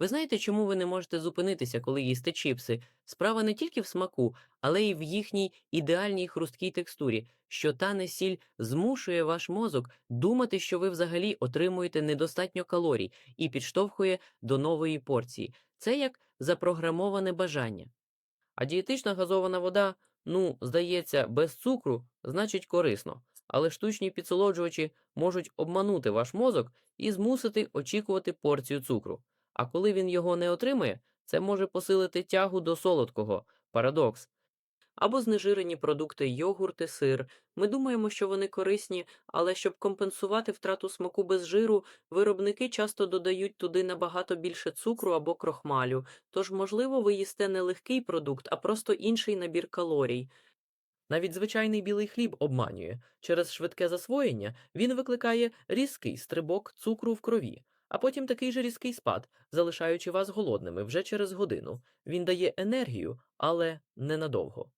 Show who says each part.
Speaker 1: Ви знаєте, чому ви не можете зупинитися, коли їсте чіпси? Справа не тільки в смаку, але й в їхній ідеальній хрусткій текстурі, що тане сіль змушує ваш мозок думати, що ви взагалі отримуєте недостатньо калорій і підштовхує до нової порції. Це як запрограмоване бажання. А дієтична газована вода, ну, здається, без цукру, значить корисно. Але штучні підсолоджувачі можуть обманути ваш мозок і змусити очікувати порцію цукру. А коли він його не отримує, це може посилити тягу до солодкого парадокс. Або знежирені продукти йогурти, сир. Ми думаємо, що вони корисні, але щоб компенсувати втрату смаку без жиру, виробники часто додають туди набагато більше цукру або крохмалю. Тож, можливо, ви їсте не легкий продукт, а просто інший набір калорій. Навіть звичайний білий хліб обманює. Через швидке засвоєння він викликає різкий стрибок цукру в крові, а потім такий же різкий спад, залишаючи вас голодними вже через годину. Він дає енергію, але ненадовго.